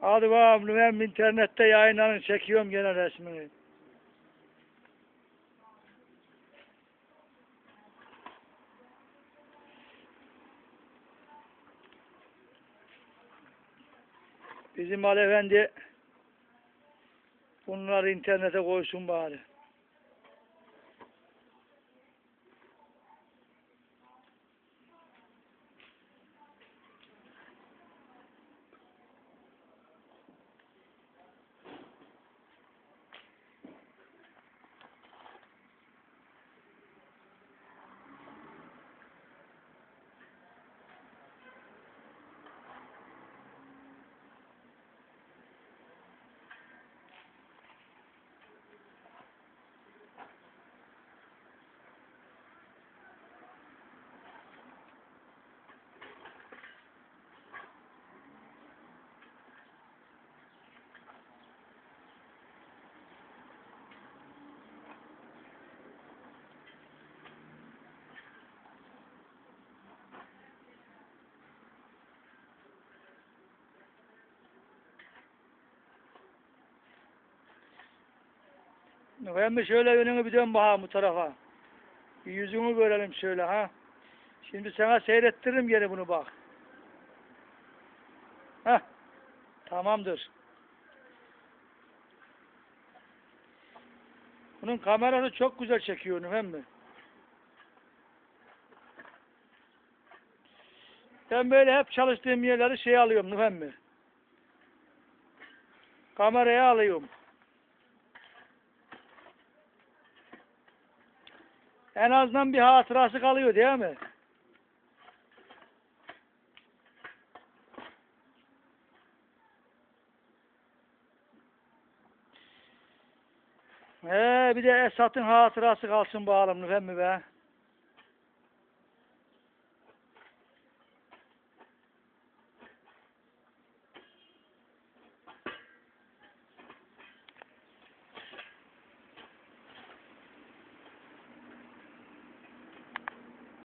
Hadi bakalım ben internette yayınlanın çekiyorum gene resmini. Bizim Ali Efendi bunları internete koysun bari. Mi şöyle önünü bir dön bakalım bu tarafa. Bir yüzünü görelim şöyle ha. Şimdi sana seyrettiririm geri bunu bak. Heh. Tamamdır. Bunun kamerası çok güzel çekiyor hem mi? Ben böyle hep çalıştığım yerleri şey alıyorum hem mi? Kameraya alıyorum. En azından bir hatırası kalıyor değil mi? He bir de Esat'ın hatırası kalsın bağlamlı mi be?